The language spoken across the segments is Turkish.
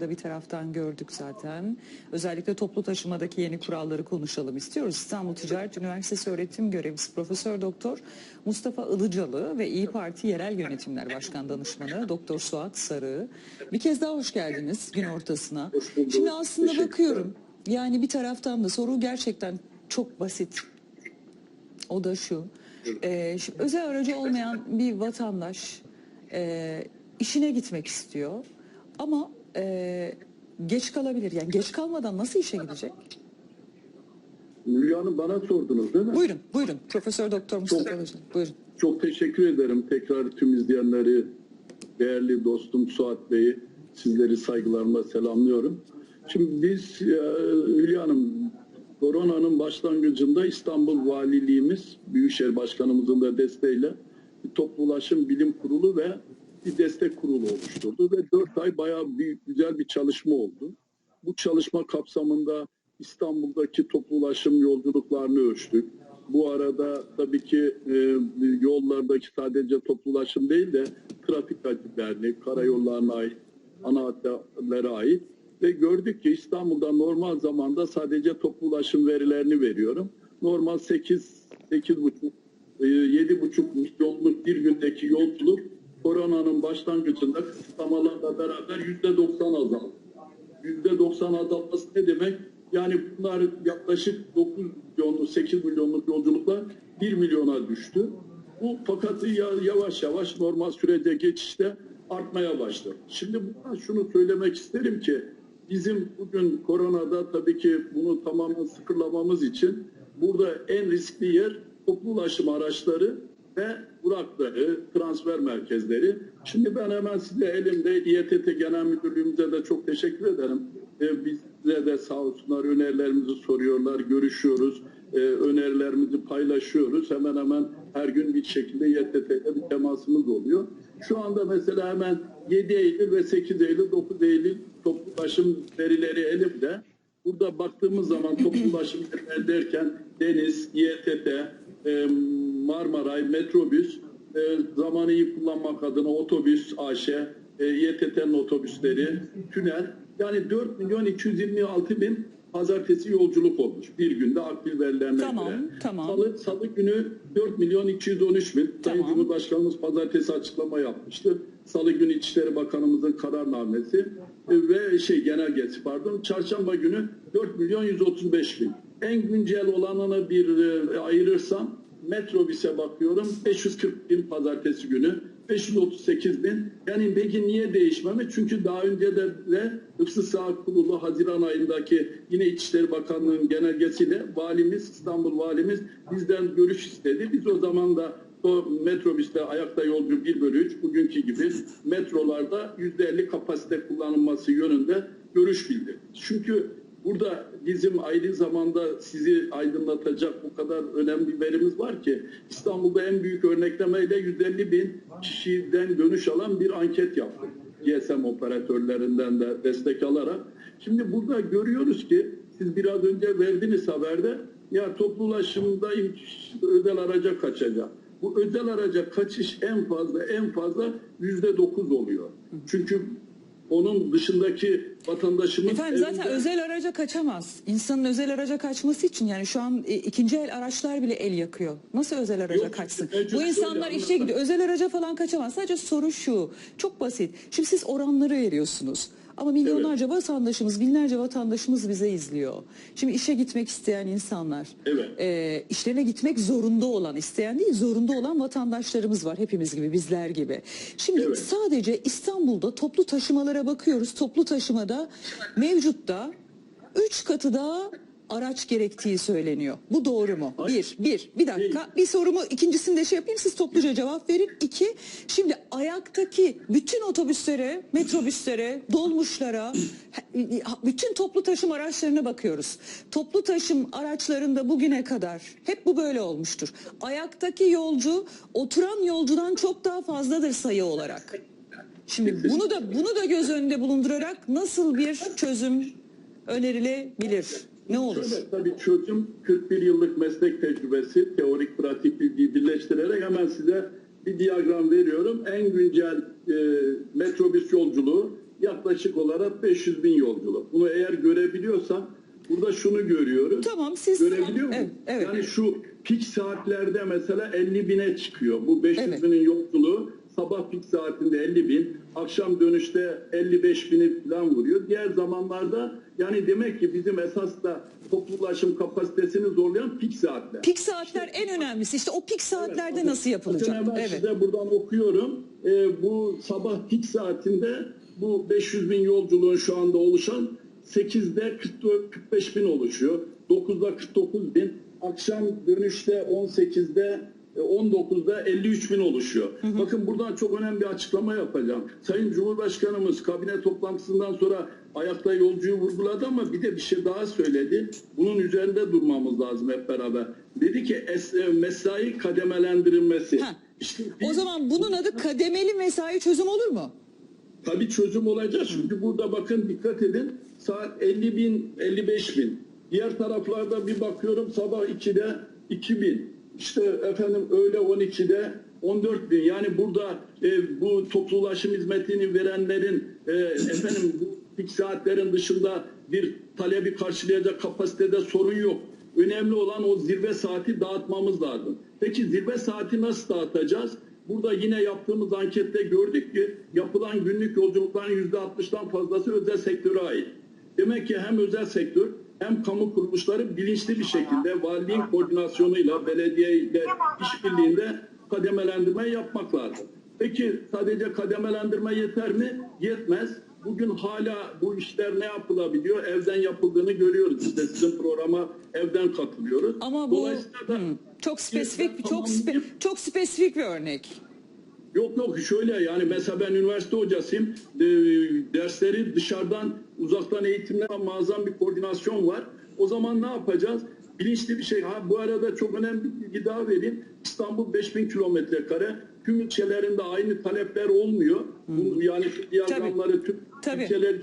da bir taraftan gördük zaten. Özellikle toplu taşımadaki yeni kuralları konuşalım istiyoruz. İstanbul Ticaret Üniversitesi öğretim görevlisi Profesör Doktor Mustafa Ilıcalı ve İyi Parti Yerel Yönetimler Başkan Danışmanı Doktor Suat Sarı. Bir kez daha hoş geldiniz gün ortasına. Şimdi aslında bakıyorum. Yani bir taraftan da soru gerçekten çok basit. O da şu. Ee, şimdi özel aracı olmayan bir vatandaş e, işine gitmek istiyor. Ama e, geç kalabilir. Yani geç kalmadan nasıl işe gidecek? Hülya Hanım bana sordunuz değil mi? Buyurun, buyurun. Profesör Doktor Mustafa Ilıcalı. Buyurun. Çok teşekkür ederim. Tekrar tüm izleyenleri, değerli dostum Suat Bey'i, sizleri saygılarımla selamlıyorum. Şimdi biz e, Hülya Hanım, koronanın başlangıcında İstanbul Valiliğimiz, Büyükşehir Başkanımızın da desteğiyle toplu ulaşım bilim kurulu ve bir destek kurulu oluşturdu ve 4 ay bayağı bir, güzel bir çalışma oldu. Bu çalışma kapsamında İstanbul'daki toplu ulaşım yolculuklarını ölçtük. Bu arada tabii ki e, yollardaki sadece toplu ulaşım değil de trafik takiplerini, karayollarına ait, ana hatlara ait ve gördük ki İstanbul'da normal zamanda sadece toplu ulaşım verilerini veriyorum. Normal 8 8,5 e, 7,5 milyonluk bir gündeki yolculuk koronanın başlangıcında kısıtlamalarla beraber %90 azaldı. %90 azalması ne demek? Yani bunlar yaklaşık 9 milyonluk, 8 milyonluk yolculuklar 1 milyona düştü. Bu fakat ya- yavaş yavaş normal sürece geçişte artmaya başladı. Şimdi buradan şunu söylemek isterim ki bizim bugün koronada tabii ki bunu tamamen sıfırlamamız için burada en riskli yer toplu ulaşım araçları ve durakları, transfer merkezleri. Şimdi ben hemen size elimde İETT Genel Müdürlüğümüze de çok teşekkür ederim. Ee, bize de sağ olsunlar önerilerimizi soruyorlar, görüşüyoruz. Ee, önerilerimizi paylaşıyoruz. Hemen hemen her gün bir şekilde İETT'yle bir temasımız oluyor. Şu anda mesela hemen 7 Eylül ve 8 Eylül, 9 Eylül toplu ulaşım verileri elimde. Burada baktığımız zaman toplu ulaşım derken Deniz, İETT, e, Marmaray, Metrobüs, e, zamanı iyi kullanmak adına otobüs, AŞ, e, İETT'nin otobüsleri, tünel. Yani 4 milyon 226 bin pazartesi yolculuk olmuş bir günde akbil verilerine Tamam, göre. tamam. Salı, Salı günü 4 milyon 213 bin. Sayın Tamam. Cumhurbaşkanımız pazartesi açıklama yapmıştı. Salı günü İçişleri Bakanımızın kararnamesi e, ve şey genelgesi pardon. Çarşamba günü 4 milyon 135 bin. En güncel olanına bir e, ayırırsam metrobüse bakıyorum 540 bin pazartesi günü 538 bin. Yani peki niye değişmeme? Çünkü daha önce de, de Hıfzı Sağlık Kurulu Haziran ayındaki yine İçişleri Bakanlığı'nın genelgesiyle valimiz, İstanbul valimiz bizden görüş istedi. Biz o zaman da o metrobüste ayakta yolcu 1 bölü 3 bugünkü gibi metrolarda %50 kapasite kullanılması yönünde görüş bildirdik. Çünkü Burada bizim aynı zamanda sizi aydınlatacak bu kadar önemli bir verimiz var ki İstanbul'da en büyük örneklemeyle 150 bin kişiden dönüş alan bir anket yaptık. GSM operatörlerinden de destek alarak. Şimdi burada görüyoruz ki siz biraz önce verdiniz haberde ya toplu özel araca kaçacak. Bu özel araca kaçış en fazla en fazla yüzde dokuz oluyor. Çünkü onun dışındaki vatandaşımız Efendim zaten evinde- özel araca kaçamaz. İnsanın özel araca kaçması için yani şu an e, ikinci el araçlar bile el yakıyor. Nasıl özel araca Yok, kaçsın? mevcut Bu insanlar işe gidiyor. Özel araca falan kaçamaz. Sadece soru şu. Çok basit. Şimdi siz oranları veriyorsunuz. Ama milyonlarca vatandaşımız, binlerce vatandaşımız bize izliyor. Şimdi işe gitmek isteyen insanlar, Evet. e, işlerine gitmek zorunda olan, isteyen değil zorunda olan vatandaşlarımız var. Hepimiz gibi, bizler gibi. Şimdi Evet. sadece İstanbul'da toplu taşımalara bakıyoruz. Toplu taşımada mevcutta 3 katı daha araç gerektiği söyleniyor. Bu doğru mu? Bir, bir, bir dakika. Bir sorumu ikincisini de şey yapayım siz topluca cevap verin. İki, şimdi ayaktaki bütün otobüslere, metrobüslere, dolmuşlara, bütün toplu taşım araçlarına bakıyoruz. Toplu taşım araçlarında bugüne kadar hep bu böyle olmuştur. Ayaktaki yolcu oturan yolcudan çok daha fazladır sayı olarak. Şimdi bunu da bunu da göz önünde bulundurarak nasıl bir çözüm önerilebilir? Ne olur? Şöyle, tabii çözüm 41 yıllık meslek tecrübesi, teorik pratik bilgiyi birleştirerek hemen size bir diyagram veriyorum. En güncel e, metrobüs yolculuğu yaklaşık olarak 500 bin yolculuk. Bunu eğer görebiliyorsan burada şunu görüyoruz. Tamam siz Görebiliyor musun? Evet, evet. Yani şu pik saatlerde mesela 50 bine çıkıyor. Bu 500 Evet. binin yolculuğu sabah pik saatinde 50 bin, akşam dönüşte 55 bini falan vuruyor. Diğer zamanlarda yani demek ki bizim esas da toplu ulaşım kapasitesini zorlayan pik saatler. pik saatler en önemlisi. İşte o pik saatlerde Evet, nasıl yapılacak? Hemen Evet. size buradan okuyorum. Ee, bu sabah pik saatinde bu 500 bin yolculuğun şu anda oluşan 8'de 44, 45 bin oluşuyor. 9'da 49 bin. Akşam dönüşte 18'de e, 19'da 53 bin oluşuyor. Bakın buradan çok önemli bir açıklama yapacağım. Sayın Cumhurbaşkanımız kabine toplantısından sonra ayakta yolcuyu vurguladı ama bir de bir şey daha söyledi. Bunun üzerinde durmamız lazım hep beraber. Dedi ki es- e, mesai kademelendirilmesi. Ha. İşte O biz- zaman bunun adı kademeli mesai çözüm olur mu? Tabii çözüm olacak. Çünkü burada bakın dikkat edin. Saat 50 bin, 55 bin. Diğer taraflarda bir bakıyorum sabah 2'de 2 bin. İşte efendim öğle 12'de 14 bin. Yani burada e, bu toplu ulaşım hizmetini verenlerin e, efendim bu saatlerin dışında bir talebi karşılayacak kapasitede sorun yok. Önemli olan o zirve saati dağıtmamız lazım. Peki zirve saati nasıl dağıtacağız? Burada yine yaptığımız ankette gördük ki yapılan günlük yolculukların %60'dan fazlası özel sektöre ait. Demek ki hem özel sektör hem kamu kuruluşları bilinçli bir şekilde valiliğin koordinasyonuyla, belediye ile işbirliğinde kademelendirme yapmak lazım. Peki sadece kademelendirme yeter mi? Yetmez. Bugün hala bu işler ne yapılabiliyor? Evden yapıldığını görüyoruz. İşte sizin programa evden katılıyoruz. Ama bu Dolayısıyla da hmm, çok spesifik çok spe- çok spesifik bir örnek. Yok yok şöyle yani mesela ben üniversite hocasıyım. E, dersleri dışarıdan uzaktan eğitimle muazzam bir koordinasyon var. O zaman ne yapacağız? Bilinçli bir şey. Ha bu arada çok önemli bir bilgi daha vereyim. İstanbul 5000 kilometre kare. Tüm ilçelerinde aynı talepler olmuyor. Bu, yani diyagramları tüm Tabii, ilçeler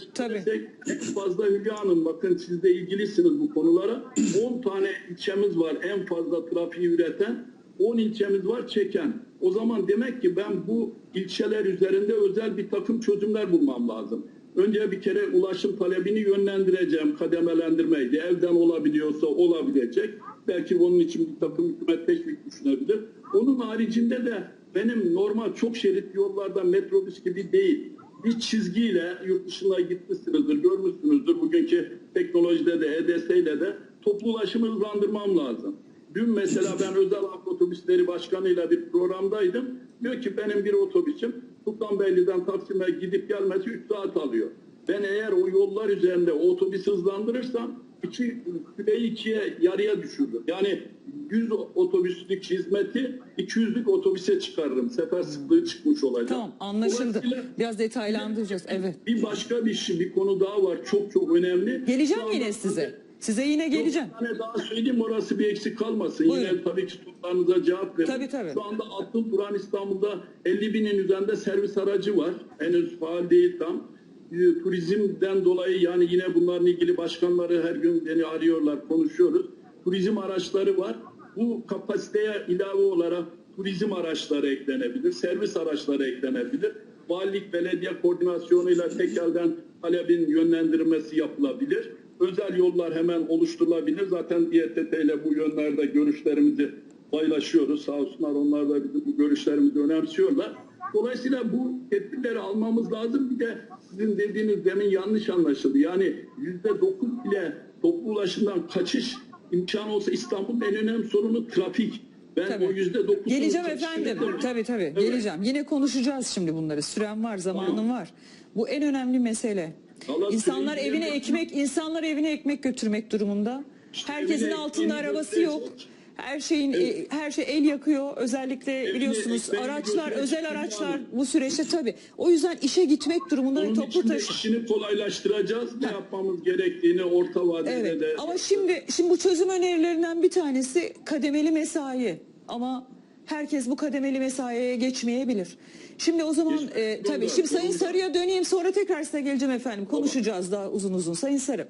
en fazla Hülya Hanım bakın siz de ilgilisiniz bu konulara. 10 tane ilçemiz var en fazla trafiği üreten. 10 ilçemiz var çeken. O zaman demek ki ben bu ilçeler üzerinde özel bir takım çözümler bulmam lazım. Önce bir kere ulaşım talebini yönlendireceğim, kademelendirmeydi. Evden olabiliyorsa olabilecek. Belki bunun için bir takım hükümet teşvik düşünebilir. Onun haricinde de benim normal çok şerit yollarda metrobüs gibi değil. Bir çizgiyle yurt dışına gitmişsinizdir, görmüşsünüzdür. Bugünkü teknolojide de, EDS ile de toplu ulaşımı hızlandırmam lazım. Dün mesela ben özel otobüsleri başkanıyla bir programdaydım. Diyor ki benim bir otobüsüm Sultanbeyli'den Taksim'e gidip gelmesi 3 saat alıyor. Ben eğer o yollar üzerinde o otobüsü hızlandırırsam iki, küleyi ikiye yarıya düşürürüm. Yani 100 otobüslük hizmeti 200'lük otobüse çıkarırım. Sefer sıklığı çıkmış olacak. Tamam anlaşıldı. Biraz detaylandıracağız. Evet. bir başka bir şey, bir konu daha var. Çok çok önemli. Geleceğim yine size. Size yine geleceğim. Bir tane daha söyleyeyim orası bir eksik kalmasın. Buyurun. Yine tabii ki sorularınıza cevap verin. Tabii, tabii. Şu anda Atıl Turan İstanbul'da 50 binin üzerinde servis aracı var. Henüz faal değil tam. Ee, Turizmden dolayı yani yine bunlarla ilgili başkanları her gün beni arıyorlar, konuşuyoruz. Turizm araçları var. Bu kapasiteye ilave olarak turizm araçları eklenebilir, servis araçları eklenebilir. Valilik belediye koordinasyonuyla tek elden talebin yönlendirilmesi yapılabilir. Özel yollar hemen oluşturulabilir. Zaten İETT ile bu yönlerde görüşlerimizi paylaşıyoruz. Sağ olsunlar onlar da bizim bu görüşlerimizi önemsiyorlar. Dolayısıyla bu tedbirleri almamız lazım. Bir de sizin dediğiniz demin yanlış anlaşıldı. Yani yüzde dokuz bile toplu ulaşımdan kaçış imkanı olsa İstanbul'un en önemli sorunu trafik. Ben Tabii. o yüzde dokuz Geleceğim efendim. Tabii tabii. Geleceğim. Yine konuşacağız şimdi bunları. Süren var, zamanım Tamam. var. Bu en önemli mesele. Allah İnsanlar evine yemek- ekmek, insanlar evine ekmek götürmek durumunda. İşte Herkesin evine altında ekmeğini arabası yok. götürecek. Her şeyin e, her şey el yakıyor. Özellikle biliyorsunuz ekmeğini araçlar, götürecek özel kimse araçlar bu süreçte tabii. O yüzden işe gitmek durumunda ve Onun toplu için de taşı. işini kolaylaştıracağız. Ne yapmamız gerektiğini orta vadede Evet. de Ama şimdi şimdi bu çözüm önerilerinden bir tanesi kademeli mesai. Ama herkes bu kademeli mesaiye geçmeyebilir. Şimdi o zaman e, Doğru, tabii şimdi doğru. Sayın Sarı'ya döneyim sonra tekrar size geleceğim efendim. Konuşacağız daha uzun uzun. Sayın Sarı.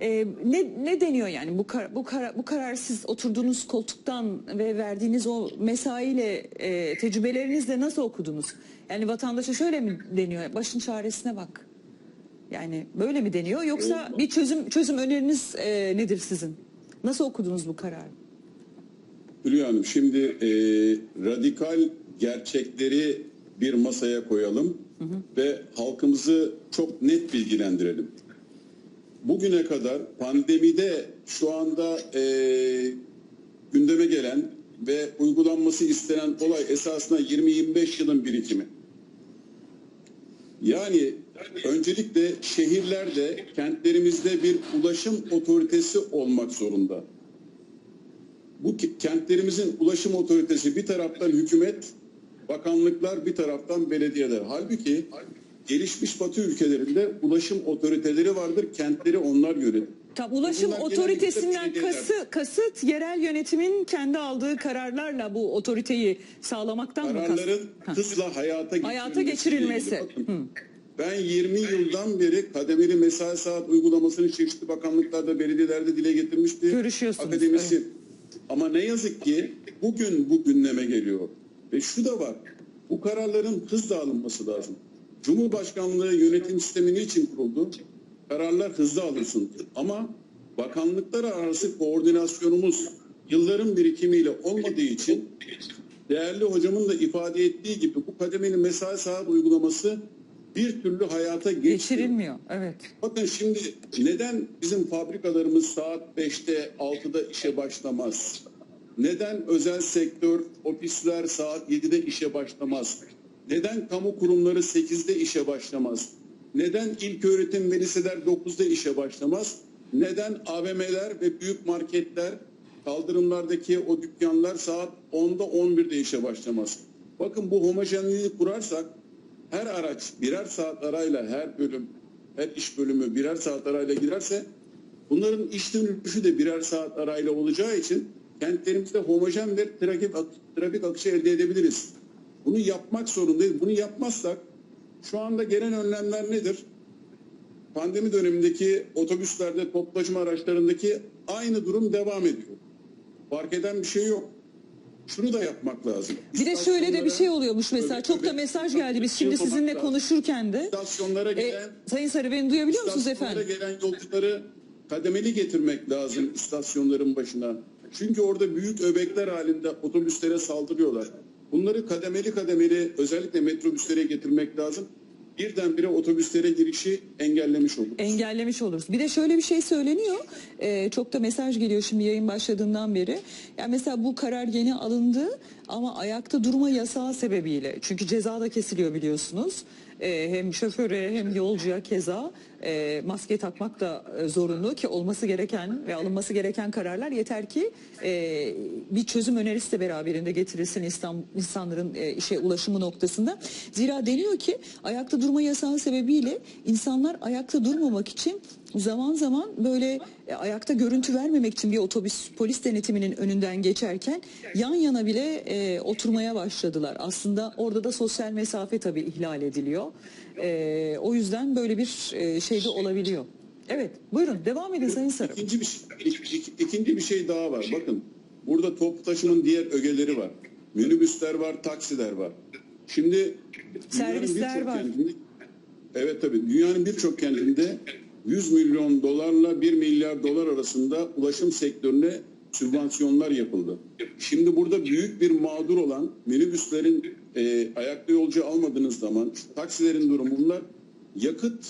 e, ne ne deniyor yani bu kar, bu karar, bu karar siz oturduğunuz koltuktan ve verdiğiniz o mesaiyle e, tecrübelerinizle nasıl okudunuz? Yani vatandaşa şöyle mi deniyor? Başın çaresine bak. Yani böyle mi deniyor yoksa bir çözüm çözüm öneriniz e, nedir sizin? Nasıl okudunuz bu kararı? Hülya Hanım şimdi e, radikal gerçekleri bir masaya koyalım ve halkımızı çok net bilgilendirelim. Bugüne kadar pandemide şu anda e, gündeme gelen ve uygulanması istenen olay esasında 20-25 yılın birikimi. Yani öncelikle şehirlerde, kentlerimizde bir ulaşım otoritesi olmak zorunda. Bu kentlerimizin ulaşım otoritesi bir taraftan hükümet, bakanlıklar bir taraftan belediyeler. Halbuki gelişmiş batı ülkelerinde ulaşım otoriteleri vardır, kentleri onlar yönetir. Tam ulaşım Bunlar otoritesinden belediyeler. kası, kasıt yerel yönetimin kendi aldığı kararlarla bu otoriteyi sağlamaktan mı kasıt? Kararların hızla hayata geçirilmesi. Hayata geçirilmesi. Bakın, Ben 20 yıldan beri kademeli mesai saat uygulamasını çeşitli bakanlıklarda, belediyelerde dile getirmiş bir Görüşüyorsunuz, akademisi. evet. Ama ne yazık ki bugün bu gündeme geliyor. Ve şu da var. Bu kararların hızla alınması lazım. Cumhurbaşkanlığı yönetim sistemi niçin kuruldu? Kararlar hızlı alınsın. Ama bakanlıklar arası koordinasyonumuz yılların birikimiyle olmadığı için değerli hocamın da ifade ettiği gibi bu kademeli mesai saat uygulaması bir türlü hayata geçmiyor. Geçirilmiyor. Evet. Bakın şimdi neden bizim fabrikalarımız saat 5'te 6'da işe başlamaz? Neden özel sektör, ofisler saat 7'de işe başlamaz? Neden kamu kurumları 8'de işe başlamaz? Neden ilk öğretim ve liseler 9'da işe başlamaz? Neden AVM'ler ve büyük marketler, kaldırımlardaki o dükkanlar saat 10'da 11'de işe başlamaz? Bakın bu homojenliği kurarsak her araç birer saat arayla her bölüm, her iş bölümü birer saat arayla girerse bunların iş dönüşü de birer saat arayla olacağı için kentlerimizde homojen bir trafik, trafik akışı elde edebiliriz. Bunu yapmak zorundayız. Bunu yapmazsak şu anda gelen önlemler nedir? Pandemi dönemindeki otobüslerde, toplu taşıma araçlarındaki aynı durum devam ediyor. Fark eden bir şey yok. Şunu da yapmak lazım. Bir de şöyle de bir şey oluyormuş mesela. Evet, Çok da evet. mesaj geldi. Biz şimdi Yapmak sizinle lazım. konuşurken de. İstasyonlara E, giden Sayın Sarı beni duyabiliyor musunuz efendim? gelen yolcuları kademeli getirmek lazım istasyonların başına. Çünkü orada büyük öbekler halinde otobüslere saldırıyorlar. Bunları kademeli kademeli özellikle metrobüslere getirmek lazım. Birdenbire otobüslere girişi engellemiş olur. engellemiş oluruz. Bir de şöyle bir şey söyleniyor. Ee, çok da mesaj geliyor şimdi yayın başladığından beri. Yani mesela bu karar yeni alındı ama ayakta durma yasağı sebebiyle. Çünkü ceza da kesiliyor biliyorsunuz. Ee, hem şoföre hem yolcuya keza e, maske takmak da e, zorunlu ki olması gereken ve alınması gereken kararlar yeter ki e, bir çözüm önerisi de beraberinde getirilsin İslam, insanların işe ulaşımı noktasında. Zira deniyor ki ayakta durma yasağı sebebiyle insanlar ayakta durmamak için zaman zaman böyle e, ayakta görüntü vermemek için bir otobüs polis denetiminin önünden geçerken yan yana bile e, oturmaya başladılar. Aslında orada da sosyal mesafe tabii ihlal ediliyor. E, o yüzden böyle bir e, şey de olabiliyor. Evet buyurun devam edin Sayın Sarı. İkinci bir, şey- ik- ik- ikinci bir şey daha var. Bakın burada toplu taşımın diğer ögeleri var. Minibüsler var, taksiler var. Şimdi Servisler var. kentinde- evet tabii dünyanın birçok kentinde 100 milyon dolarla 1 milyar dolar arasında ulaşım sektörüne sübvansiyonlar yapıldı. Şimdi burada büyük bir mağdur olan minibüslerin e, ayakta yolcu almadığınız zaman taksilerin durumu bunlar yakıt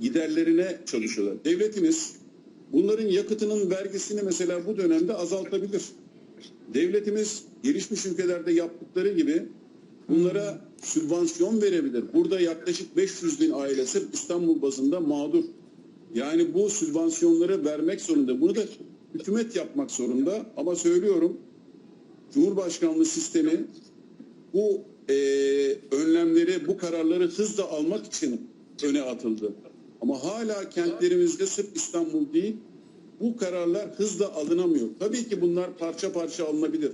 giderlerine çalışıyorlar. Devletimiz bunların yakıtının vergisini mesela bu dönemde azaltabilir. Devletimiz gelişmiş ülkelerde yaptıkları gibi bunlara sübvansiyon verebilir. Burada yaklaşık 500 bin aile sırf İstanbul bazında mağdur. Yani bu sübvansiyonları vermek zorunda. Bunu da hükümet yapmak zorunda. Ama söylüyorum Cumhurbaşkanlığı sistemi bu e, önlemleri, bu kararları hızla almak için öne atıldı. Ama hala kentlerimizde sırf İstanbul değil, bu kararlar hızla alınamıyor. Tabii ki bunlar parça parça alınabilir.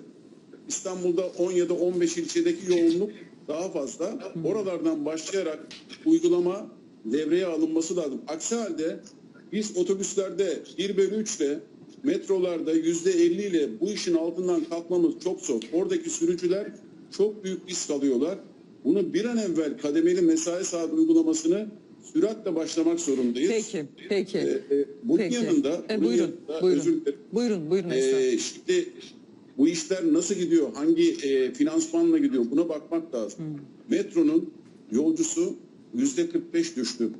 İstanbul'da 10 ya da 15 ilçedeki yoğunluk daha fazla. Oralardan başlayarak uygulama devreye alınması lazım. Aksi halde biz otobüslerde 1 bölü 3 ile metrolarda %50 ile bu işin altından kalkmamız çok zor. Oradaki sürücüler çok büyük risk alıyorlar. Bunu bir an evvel kademeli mesai saat uygulamasını süratle başlamak zorundayız. Peki, peki. Ee, e, bunun Peki. yanında, E, bunun buyurun, yanında buyurun. özür dilerim. Buyurun, buyurun Ee, şimdi bu işler nasıl gidiyor? Hangi e, finansmanla gidiyor? Buna bakmak lazım. Metronun yolcusu yüzde 45 düştü.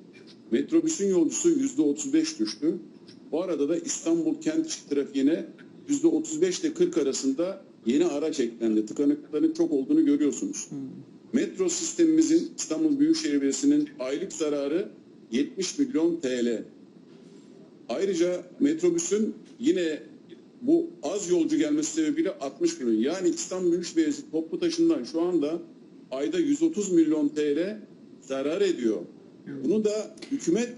Metrobüsün yolcusu yüzde 35 düştü. Bu arada da İstanbul kent trafiğine yüzde 35 ile 40 arasında yeni araç eklendi. Tıkanıklıkların çok olduğunu görüyorsunuz. Metro sistemimizin İstanbul Büyükşehir Belediyesi'nin aylık zararı 70 milyon TL. Ayrıca metrobüsün yine bu az yolcu gelmesi sebebiyle 60 milyon. Yani İstanbul Büyükşehir Belediyesi toplu taşımdan şu anda ayda 130 milyon TL zarar ediyor. Bunu da hükümet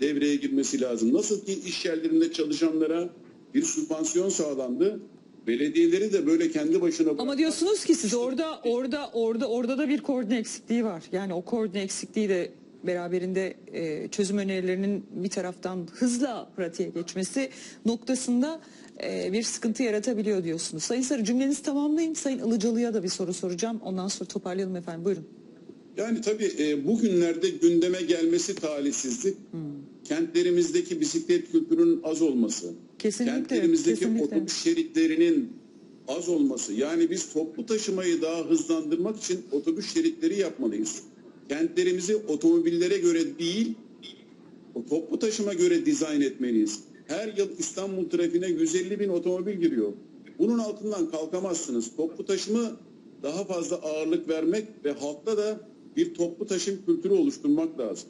devreye girmesi lazım. Nasıl ki iş yerlerinde çalışanlara bir sübvansiyon sağlandı. Belediyeleri de böyle kendi başına Ama diyorsunuz ki siz orada orada orada orada da bir koordine eksikliği var. Yani o koordine eksikliği de beraberinde e, çözüm önerilerinin bir taraftan hızla pratiğe geçmesi noktasında e, bir sıkıntı yaratabiliyor diyorsunuz. Sayın Sarı cümlenizi tamamlayın. Sayın Ilıcalı'ya da bir soru soracağım. Ondan sonra toparlayalım efendim. Buyurun. Yani tabii e, bugünlerde gündeme gelmesi talihsizlik. Kentlerimizdeki bisiklet kültürünün az olması. Kesinlikle, Kentlerimizdeki kesinlikle. otobüs şeritlerinin az olması. Yani biz toplu taşımayı daha hızlandırmak için otobüs şeritleri yapmalıyız. Kentlerimizi otomobillere göre değil, toplu taşıma göre dizayn etmeliyiz. Her yıl İstanbul trafiğine 150 bin otomobil giriyor. Bunun altından kalkamazsınız. Toplu taşımı daha fazla ağırlık vermek ve halkta da bir toplu taşım kültürü oluşturmak lazım.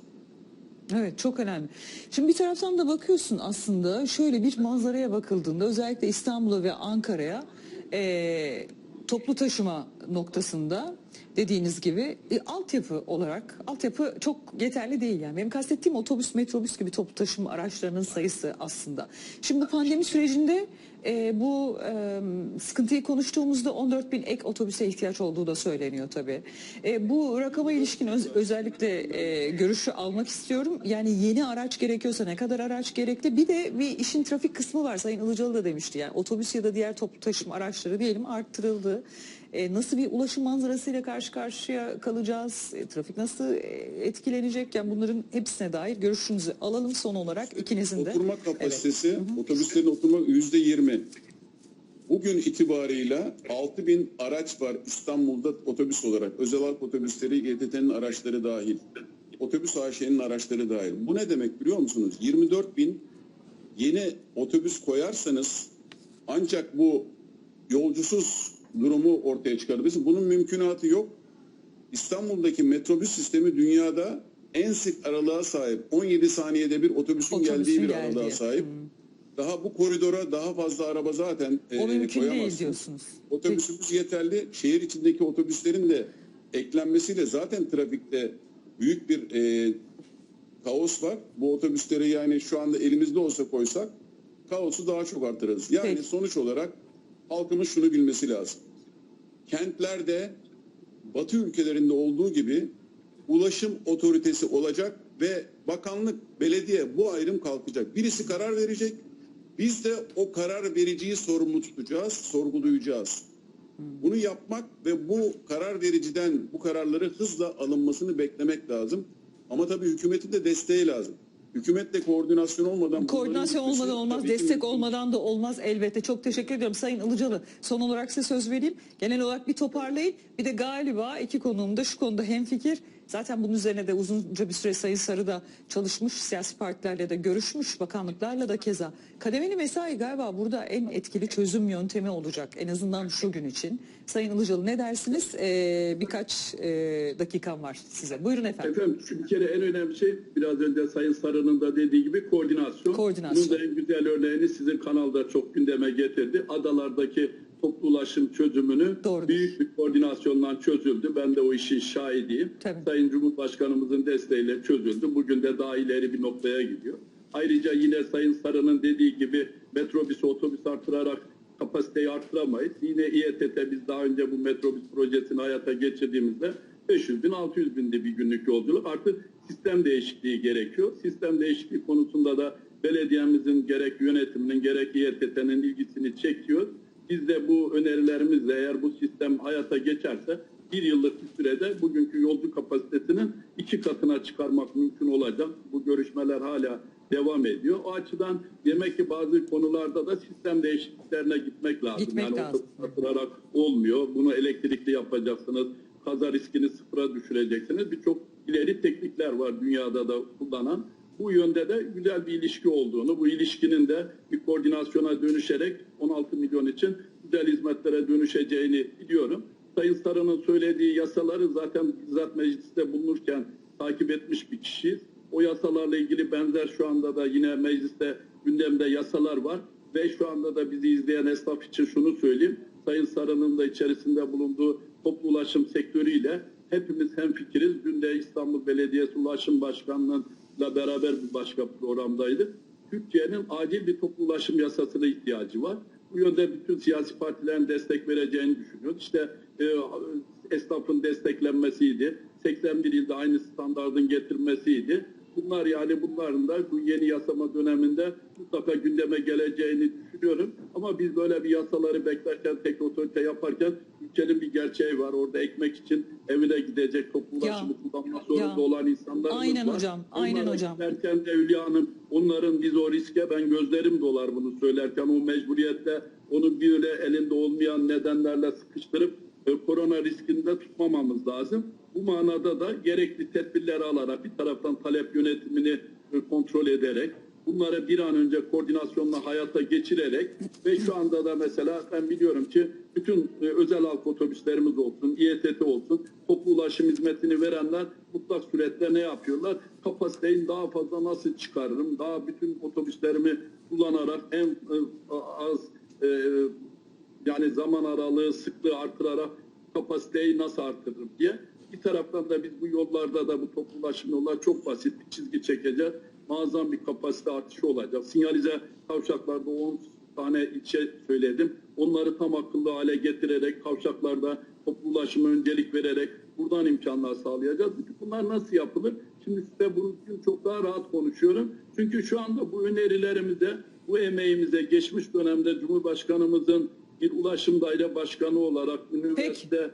Evet çok önemli. Şimdi bir taraftan da bakıyorsun aslında şöyle bir manzaraya bakıldığında özellikle İstanbul'a ve Ankara'ya eee, toplu taşıma noktasında dediğiniz gibi e, altyapı olarak altyapı çok yeterli değil yani. Benim kastettiğim otobüs, metrobüs gibi toplu taşıma araçlarının sayısı aslında. Şimdi pandemi sürecinde e, bu e, sıkıntıyı konuştuğumuzda 14 bin ek otobüse ihtiyaç olduğu da söyleniyor tabii. E, bu rakama ilişkin öz- özellikle e, görüşü almak istiyorum. Yani yeni araç gerekiyorsa ne kadar araç gerekli? Bir de bir işin trafik kısmı var. Sayın Ilıcalı da demişti yani otobüs ya da diğer toplu taşıma araçları diyelim arttırıldı. E, nasıl bir ulaşım manzarasıyla karşı karşıya kalacağız? E, trafik nasıl e, etkilenecek? Yani bunların hepsine dair görüşünüzü alalım son olarak ikinizin de. Oturma kapasitesi otobüslerin oturma yüzde 20. Bugün itibarıyla 6 bin araç var İstanbul'da otobüs olarak. Özel halk otobüsleri, GTT'nin araçları dahil. Otobüs AŞ'nin araçları dahil. Bu ne demek biliyor musunuz? 24 bin yeni otobüs koyarsanız ancak bu yolcusuz durumu ortaya çıkarabilirsiniz. Bunun mümkünatı yok. İstanbul'daki metrobüs sistemi dünyada en sık aralığa sahip. 17 saniyede bir otobüsün, Otobüsün geldiği bir geldiği. aralığa sahip. Daha bu koridora daha fazla araba zaten e, O mümkün değil koyamazsınız. diyorsunuz. Otobüsümüz yeterli. Şehir içindeki otobüslerin de eklenmesiyle zaten trafikte büyük bir e, kaos var. Bu otobüsleri yani şu anda elimizde olsa koysak kaosu daha çok artırırız. Yani Peki. sonuç olarak halkımız şunu bilmesi lazım. Kentlerde Batı ülkelerinde olduğu gibi ulaşım otoritesi olacak ve bakanlık, belediye bu ayrım kalkacak. Birisi karar verecek. Biz de o karar vericiyi sorumlu tutacağız, sorgulayacağız. Bunu yapmak ve bu karar vericiden bu kararları hızla alınmasını beklemek lazım. Ama tabii hükümetin de desteği lazım. Hükümetle koordinasyon olmadan Koordinasyon olmadan olmaz, destek mümkün olmadan da olmaz elbette. Çok teşekkür ediyorum Sayın Ilıcalı. Son olarak size söz vereyim. Genel olarak bir toparlayın. Bir de galiba iki konuğumda şu konuda hemfikir. Zaten bunun üzerine de uzunca bir süre Sayın Sarı da çalışmış, siyasi partilerle de görüşmüş, bakanlıklarla da keza. Kademeli mesai galiba burada en etkili çözüm yöntemi olacak. En azından şu gün için. Sayın Ilıcalı ne dersiniz? Ee, birkaç e, dakikam var size. Buyurun efendim. Efendim şu bir kere en önemli şey biraz önce Sayın Sarı'nın da dediği gibi koordinasyon. Koordinasyon. Bunun da en güzel örneğini sizin kanalda çok gündeme getirdi. Adalardaki toplu ulaşım çözümünü Doğrudur. büyük bir koordinasyonla çözüldü. Ben de o işin şahidiyim. Tabii. Sayın Cumhurbaşkanımızın desteğiyle çözüldü. Bugün de daha ileri bir noktaya gidiyor. Ayrıca yine Sayın Sarı'nın dediği gibi metrobüs otobüs artırarak kapasiteyi artıramayız. Yine İETT biz daha önce bu metrobüs projesini hayata geçirdiğimizde 500 bin 600 binde bir günlük yolculuk artık sistem değişikliği gerekiyor. Sistem değişikliği konusunda da belediyemizin gerek yönetiminin gerek İETT'nin ilgisini çekiyor. Biz de bu önerilerimizle eğer bu sistem hayata geçerse bir yıllık bir sürede bugünkü yolcu kapasitesinin iki katına çıkarmak mümkün olacak. Bu görüşmeler hala devam ediyor. O açıdan demek ki bazı konularda da sistem değişikliklerine gitmek lazım. Gitmek yani lazım. satılarak olmuyor. Bunu elektrikli yapacaksınız. Kaza riskini sıfıra düşüreceksiniz. Birçok ileri teknikler var dünyada da kullanan. Bu yönde de güzel bir ilişki olduğunu, bu ilişkinin de bir koordinasyona dönüşerek 16 milyon için güzel hizmetlere dönüşeceğini biliyorum. Sayın Sarı'nın söylediği yasaları zaten bizzat mecliste bulunurken takip etmiş bir kişiyiz. O yasalarla ilgili benzer şu anda da yine mecliste gündemde yasalar var. Ve şu anda da bizi izleyen esnaf için şunu söyleyeyim. Sayın Sarı'nın da içerisinde bulunduğu toplu ulaşım sektörüyle hepimiz hemfikiriz. Dün de İstanbul Belediyesi Ulaşım Başkanlığı'yla beraber bir başka programdaydık. Türkiye'nin acil bir toplu ulaşım yasasına ihtiyacı var. Bu yönde bütün siyasi partilerin destek vereceğini düşünüyoruz. İşte e, esnafın desteklenmesiydi. 81 ilde aynı standardın getirilmesiydi. Bunlar yani bunların da bu yeni yasama döneminde mutlaka gündeme geleceğini düşünüyorum. Ama biz böyle bir yasaları beklerken, tek otorite yaparken ülkenin bir gerçeği var. Orada ekmek için evine gidecek, toplu ulaşımı kullanmak zorunda ya. olan insanlarımız Aynen var. hocam, aynen Onlara hocam. Derken de Hülya Hanım, onların biz o riske ben gözlerim dolar bunu söylerken o mecburiyetle onu bir öyle elinde olmayan nedenlerle sıkıştırıp e, korona riskini de tutmamamız lazım. Bu manada da gerekli tedbirleri alarak bir taraftan talep yönetimini e, kontrol ederek bunlara bir an önce koordinasyonla hayata geçirerek ve şu anda da mesela ben biliyorum ki bütün e, özel halk otobüslerimiz olsun, İETT olsun, toplu ulaşım hizmetini verenler mutlak suretle ne yapıyorlar? Kapasiteyi daha fazla nasıl çıkarırım? Daha bütün otobüslerimi kullanarak en e, az e, yani zaman aralığı, sıklığı artırarak kapasiteyi nasıl artırırım diye. Bir taraftan da biz bu yollarda da bu toplu ulaşım yolları çok basit bir çizgi çekeceğiz. Muazzam bir kapasite artışı olacak. Sinyalize kavşaklarda 10 tane ilçe söyledim. Onları tam akıllı hale getirerek kavşaklarda toplu ulaşıma öncelik vererek buradan imkanlar sağlayacağız. Bütün bunlar nasıl yapılır? Şimdi size bunu çok daha rahat konuşuyorum. Çünkü şu anda bu önerilerimize, bu emeğimize geçmiş dönemde Cumhurbaşkanımızın bir ulaşım daire başkanı olarak üniversite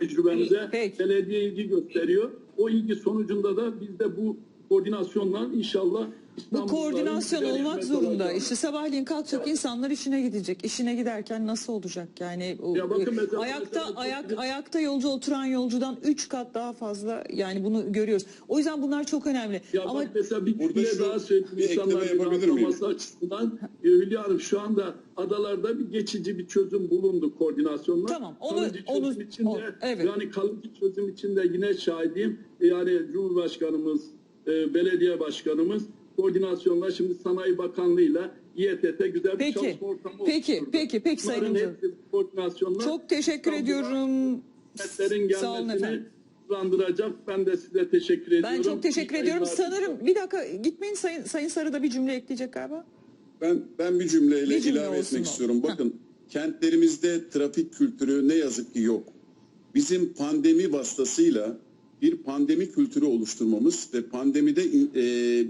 tecrübemize belediye ilgi gösteriyor. O ilgi sonucunda da biz de bu koordinasyonla inşallah Bu koordinasyon olmak zorunda. İşte sabahleyin kalkacak insanlar işine gidecek. İşine giderken nasıl olacak? Yani o- Ya bakın mesela- ayakta mesela- ayak ayakta yolcu oturan yolcudan 3 kat daha fazla yani bunu görüyoruz. O yüzden bunlar çok önemli. Ya Ama bak mesela bir Burada şu- daha söyleyeyim bir insanlar yapabilir miyim? açısından. E, Hülya Hanım şu anda adalarda bir geçici bir çözüm bulundu koordinasyonla. Tamam, onu- Kalıcı onu- çözüm içinde, o- evet. Yani kalıcı çözüm içinde yine şahidiyim. E, Yani Cumhurbaşkanımız, e, belediye başkanımız koordinasyonla şimdi Sanayi Bakanlığı'yla İETT güzel bir Peki, çalışma ortamı peki, oluşturdu. peki, peki Sayın Hocam. koordinasyonla çok teşekkür ediyorum. Sağ olun gelmesini efendim. hızlandıracak. Ben de size teşekkür ediyorum. Ben çok teşekkür İyi ediyorum. Sanırım bir dakika gitmeyin Sayın Sayın Sarı da bir cümle ekleyecek galiba. Ben ben bir cümleyle Bir cümle ilave etmek o. istiyorum. Bakın kentlerimizde trafik kültürü ne yazık ki yok. Bizim pandemi vasıtasıyla bir pandemi kültürü oluşturmamız ve pandemide e,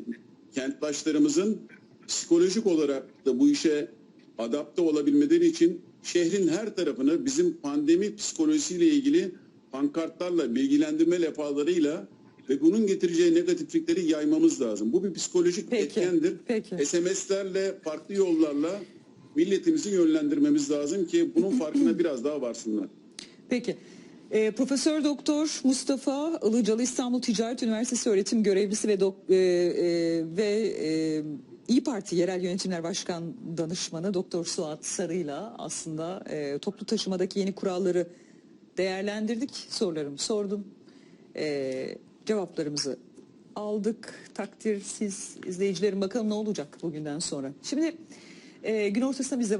kentdaşlarımızın psikolojik olarak da bu işe adapte olabilmeleri için şehrin her tarafını bizim pandemi psikolojisiyle ilgili pankartlarla, bilgilendirme levhalarıyla ve bunun getireceği negatiflikleri yaymamız lazım. Bu bir psikolojik Peki, etkendir. peki. SMS'lerle, farklı yollarla milletimizi yönlendirmemiz lazım ki bunun farkına biraz daha varsınlar. Peki. Ee, Profesör Doktor Mustafa Ilıcalı İstanbul Ticaret Üniversitesi öğretim görevlisi ve dok- e, e, ve e, İyi Parti Yerel Yönetimler Başkan Danışmanı Doktor Suat Sarı'yla aslında e, toplu taşımadaki yeni kuralları değerlendirdik. Sorularımı sordum. E, cevaplarımızı aldık. Takdir siz izleyicilerin bakalım ne olacak bugünden sonra. Şimdi e, gün ortasında bize